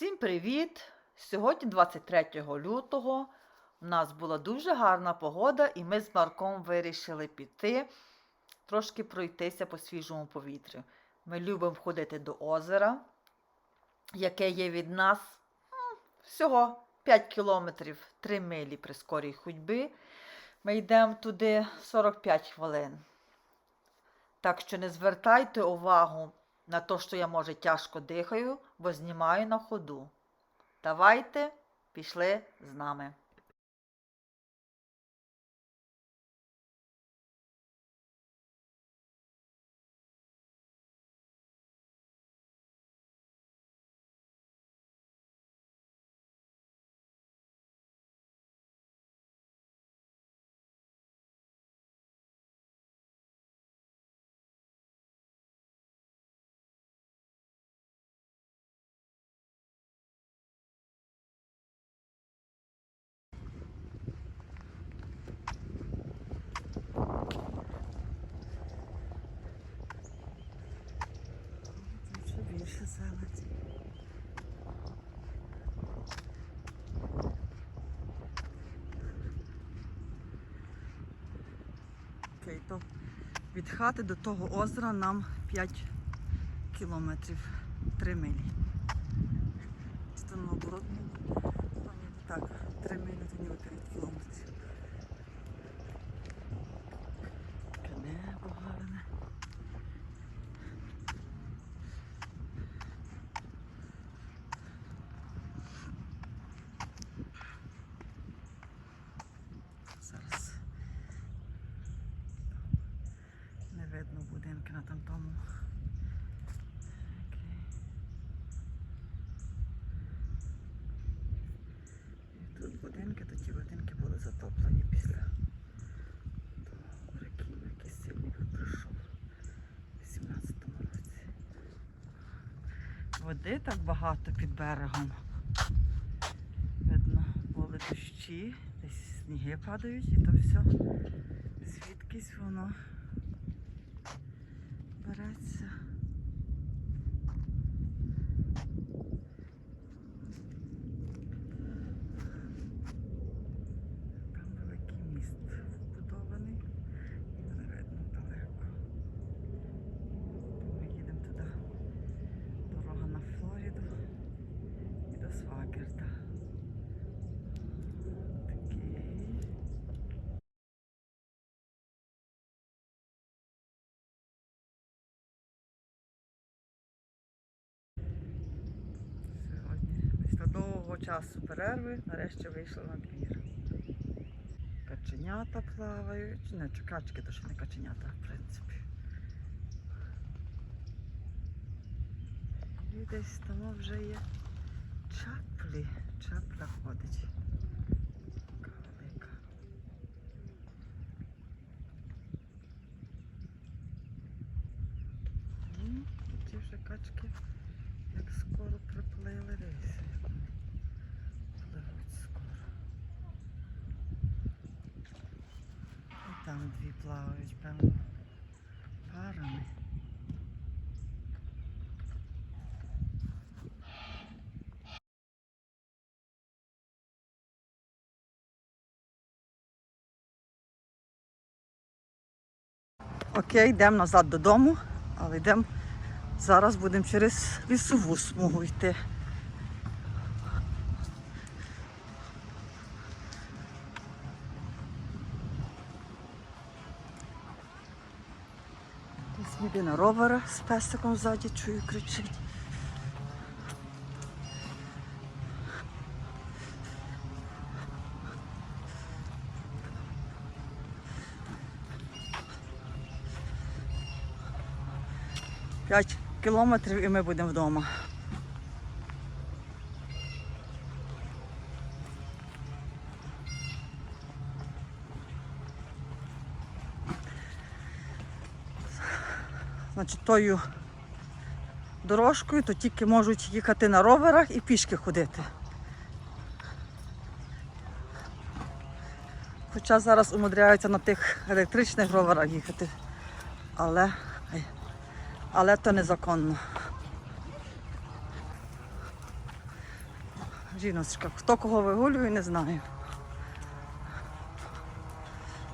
Всім привіт! Сьогодні 23 лютого. У нас була дуже гарна погода, і ми з Марком вирішили піти трошки пройтися по свіжому повітрю. Ми любимо ходити до озера, яке є від нас всього 5 кілометрів 3 милі при скорій ходьби. Ми йдемо туди 45 хвилин. Так що не звертайте увагу на то, що я, може, тяжко дихаю, бо знімаю на ходу. Давайте пішли з нами. Тут ще більше зелень. Окей, то від хати до того озера нам 5 кілометрів 3 милі. То ніби так, 3 милі, то ніби 5 кілометрів. Таке небо гарне. Зараз не видно будинки на там тому. Окей. І тут будинки, то ті будинки були затоплені після того реки, який сильний прийшов у 18-му році. Води так багато під берегом. Видно, були дощі, десь сніги падають і то все звідкись воно береться. Там великий міст вбудований, і не видно далеко. Ми їдемо туди. Дорога на Флориду і до Свагерда. Такий. Сьогодні після довгого часу перерви нарешті вийшла на двір. Каченята плавають. Не, качки, то ще не каченята, в принципі. І десь там вже є чаплі. Чапля ходить. Ті вже качки як скоро приплили десь. як вони Пливуть скоро. І там дві плавають, певно, парами. Окей, йдемо назад додому, але йдемо зараз будемо через лісову смугу йти. Десь на ровера з песиком ззаді чую кричить. П'ять кілометрів і ми будемо вдома. Значить, тою дорожкою, то тільки можуть їхати на роверах і пішки ходити. Хоча зараз умудряються на тих електричних роверах їхати. Але, але то незаконно. Жіночка, хто кого вигулює, не знаю.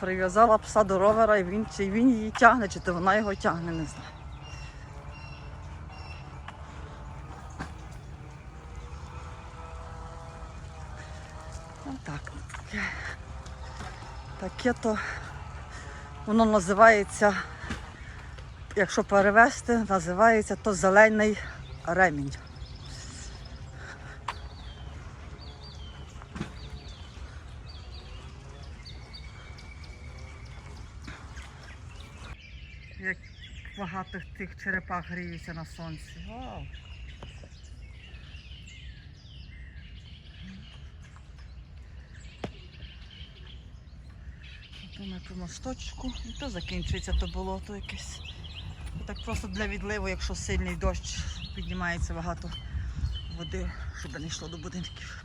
Прив'язала пса до ровера, і він, чи він її тягне, чи то вона його тягне, не знаю. Таке то воно називається, якщо перевести, називається то зелений ремінь. Як багато тих черепах гріються на сонці. Вау! То на ту мосточку, і то закінчується то болото якесь. Так просто для відливу, якщо сильний дощ, піднімається багато води, щоб не йшло до будинків.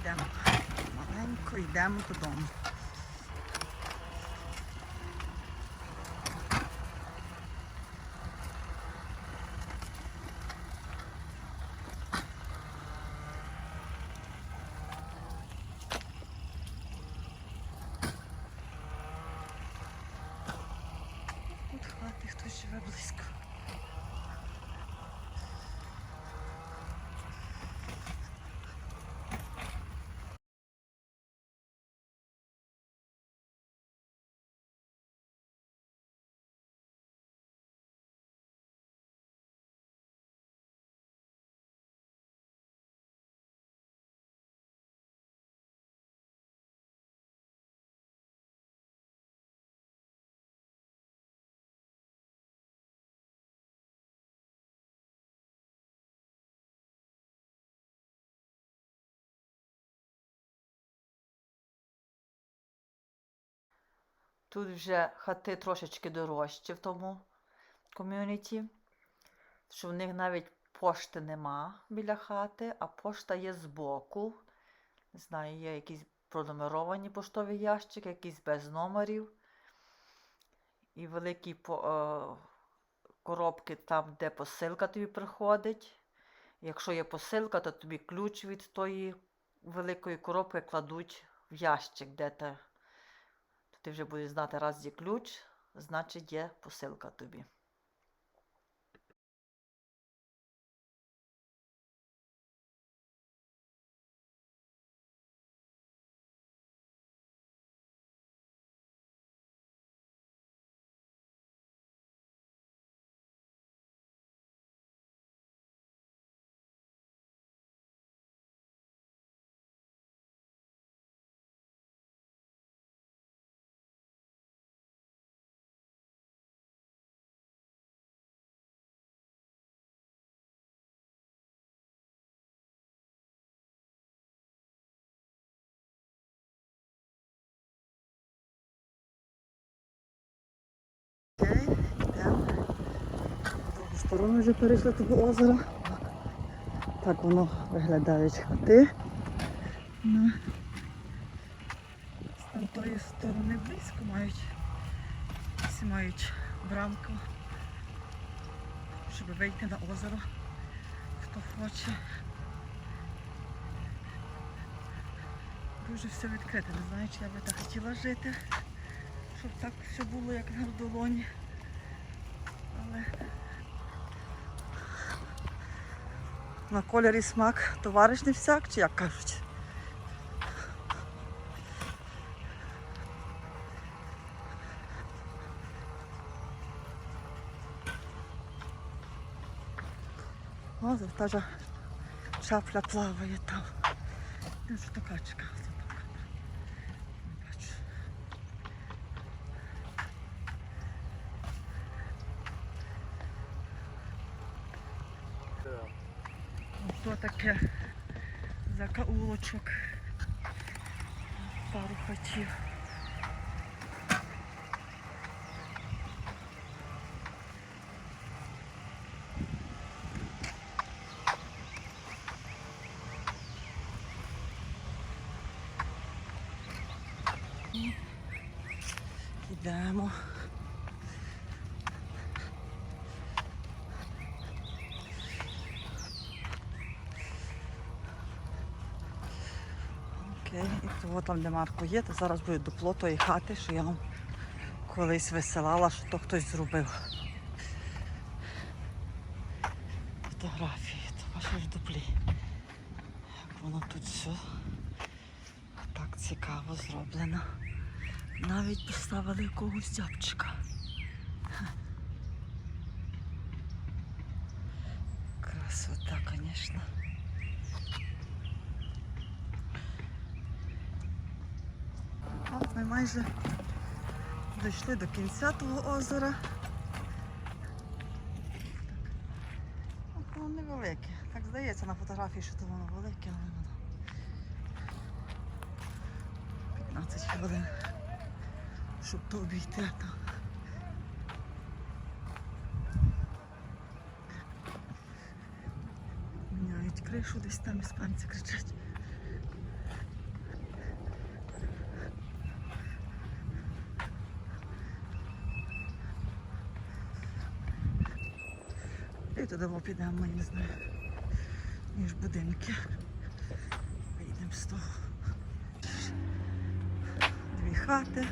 Йдемо маленько, йдемо додому. Тут хати хтось живе близько. Тут вже хати трошечки дорожчі в тому ком'юніті, що в них навіть пошти нема біля хати, а пошта є збоку. Не знаю, є якісь пронумеровані поштові ящики, якісь без номерів. І великі по- е, коробки там, де посилка тобі приходить. Якщо є посилка, то тобі ключ від тої великої коробки кладуть в ящик, де то ти вже будеш знати, раз є ключ, значить є посилка тобі. Сторону вже перейшли того озера. Так воно виглядають хати. Ну, з тої сторони близько мають. Всі мають брамку, щоб вийти на озеро, хто хоче. Дуже все відкрите. Не знаю, чи я би так хотіла жити, щоб так все було, як на долоні. Але на кольорі смак товариш не всяк, чи як кажуть. О, та же шапля плаває там. Ж така чекала? Ото таке закаулочок. Пару хатів. І йдемо. Окей, там, де Марко є, то зараз буде дупло тої хати, що я вам колись висилала, що то хтось зробив. Фотографії, то ж дуплі. Як воно тут все так цікаво зроблено. Навіть поставили якогось дзябчика. Красота, звісно. Ми майже дійшли до кінця того озера. Воно невелике. Так здається на фотографії, що то воно велике, але воно 15 хвилин, щоб то обійти. то Міняють кришу, десь там іспанці кричать. Туди підемо, я не знаю, між будинки. Вийдемо з того. Дві хати,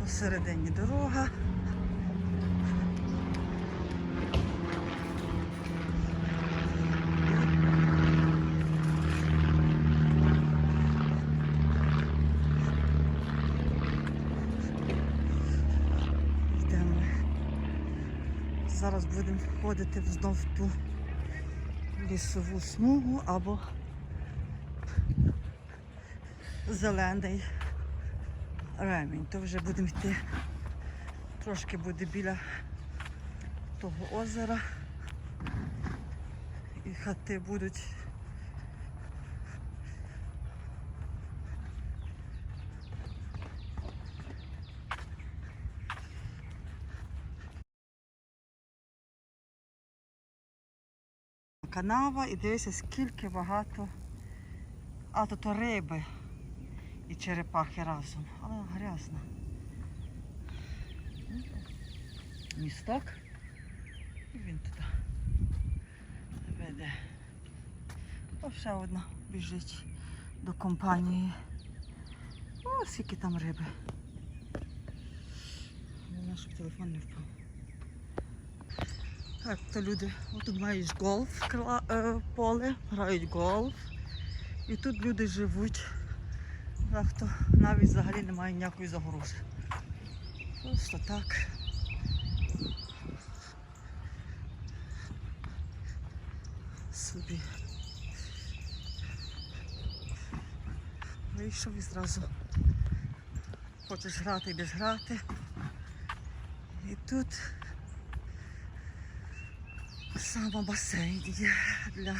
посередині дорога. Йдемо. Зараз будемо ходити знов ту лісову смугу або зелений ремінь. То вже будемо йти. Трошки буде біля того озера. І хати будуть. Канава і дивися, скільки багато. А то то риби і черепахи разом. Але грязно. Місток. І він туди веде. О, ще одна біжить до компанії. О, скільки там риби. Головне, щоб телефон не впав. Так, то люди отут мають голф е, поле, грають голф. І тут люди живуть. Так, то навіть взагалі немає ніякої загорожі. Просто так. Собі. Вийшов і зразу хочеш грати, йдеш грати. І тут саме басейн є для.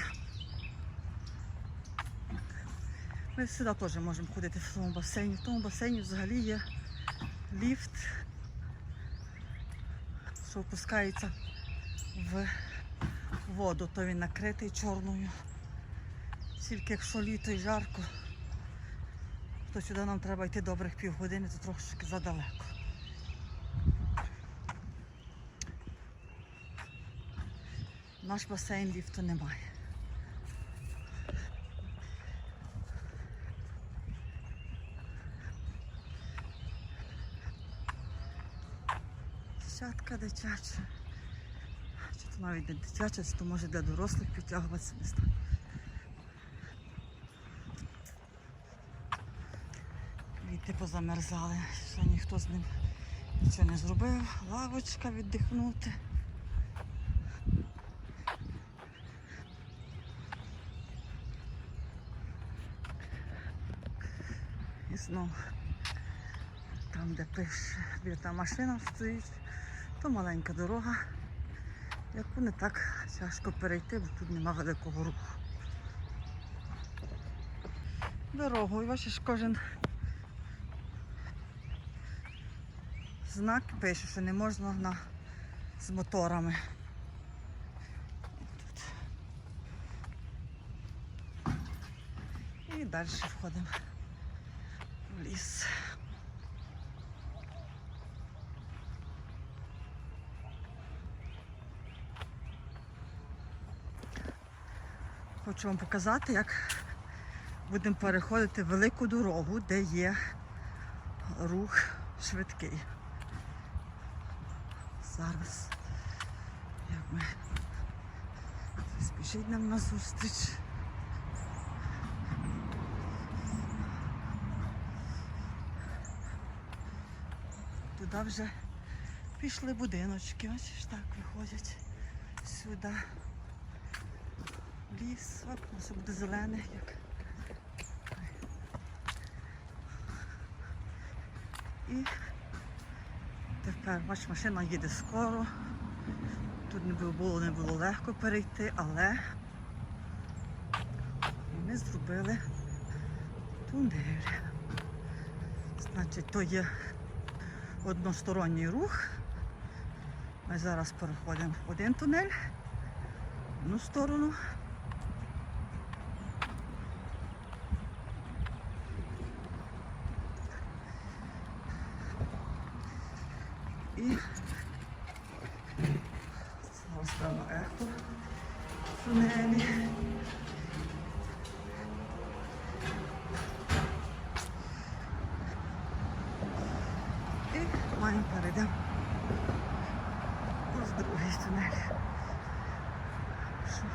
Ми сюди теж можемо ходити в тому басейні. В тому басейні взагалі є ліфт, що опускається в воду, то він накритий чорною. Тільки якщо літо і жарко, то сюди нам треба йти добрих півгодини, то трошки задалеко. Наш басейн ліфту немає. Сятка дитяча. Чи то навіть не дитяча, чи то може для дорослих підтягуватися, не знаю. Віти позамерзали, ще ніхто з ним нічого не зробив. Лавочка віддихнути. І там, де пише, та машина стоїть, то маленька дорога, яку не так тяжко перейти, бо тут нема великого руху. Дорогою, бачиш, кожен знак пише, що не можна на, з моторами. І далі входимо в ліс. Хочу вам показати, як будемо переходити велику дорогу, де є рух швидкий. Зараз як ми... Спішить нам на зустріч. Туди вже пішли будиночки, бачиш, так виходять сюди. Ліс, от все буде зелене, як. І тепер, бач, машина їде скоро. Тут не було, не було легко перейти, але ми зробили тунель. Значить, то є односторонній рух. Ми зараз переходимо в один тунель, в одну сторону. І зараз певно ехо в тунелі. І маємо перейдемо в другий тунель. Що?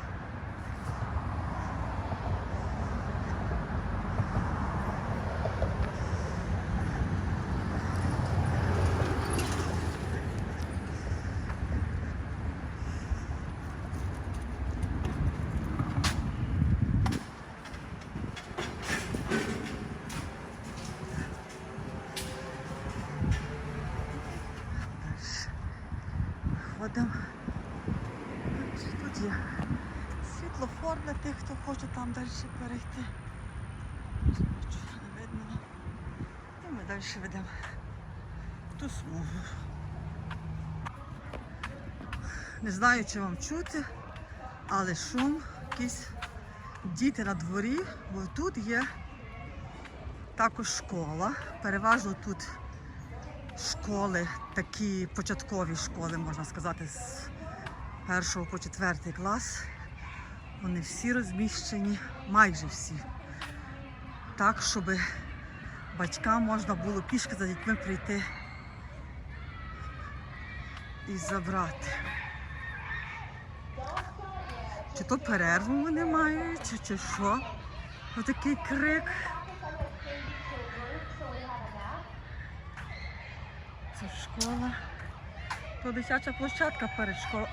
Дальше. Ходимо. Тут є світлофор хоче там далі перейти. Не видно. І ми далі ведемо ту смугу. Не знаю, чи вам чути, але шум, якісь діти на дворі, бо тут є також школа. Переважно тут школи, такі початкові школи, можна сказати, з першого по четвертий клас. Вони всі розміщені, майже всі. Так, щоб батькам можна було пішки за дітьми прийти і забрати. Чи то перерву вони мають, чи, чи що? Отакий крик. Це школа. То дитяча площадка перед школою.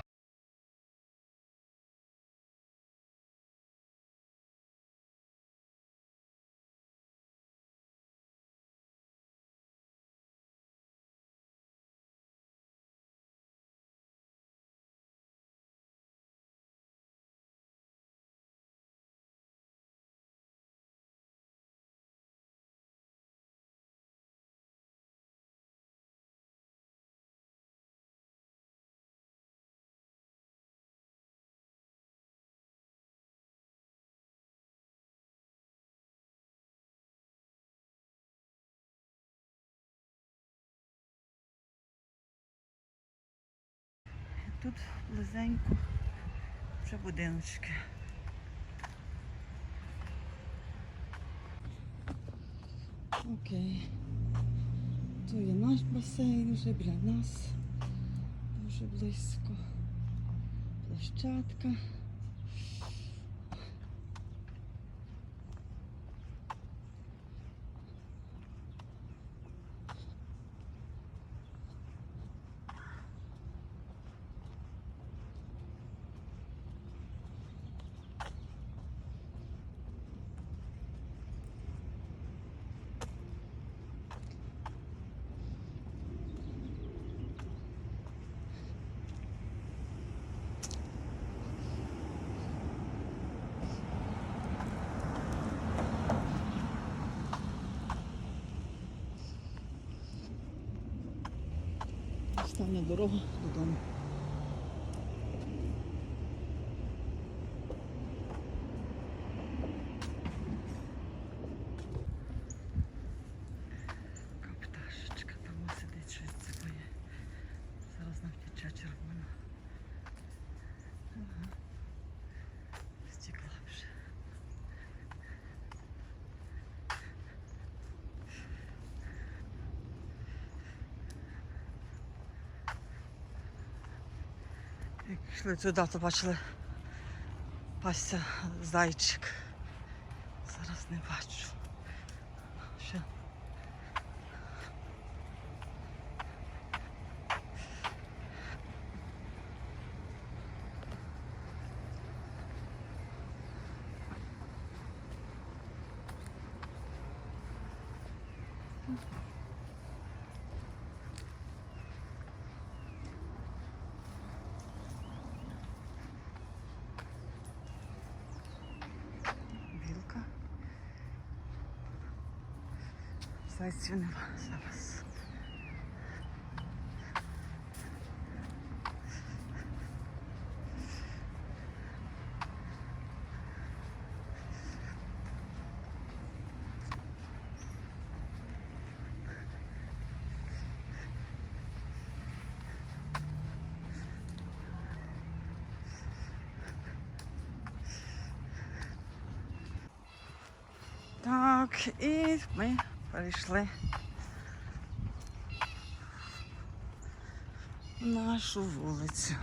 Тут близенько вже будиночки. Окей. То є наш басейн вже біля нас. Дуже близько. Площадка. Став на дорогу додому. Така пташечка там сидить щось це боє. Зараз нам втече червона. Ага. Стекла вже. Йшли туди, то бачили пасся зайчик. Зараз не бачу. Ще. Білка. Зайців нема зараз. Так, і ми перейшли нашу вулицю.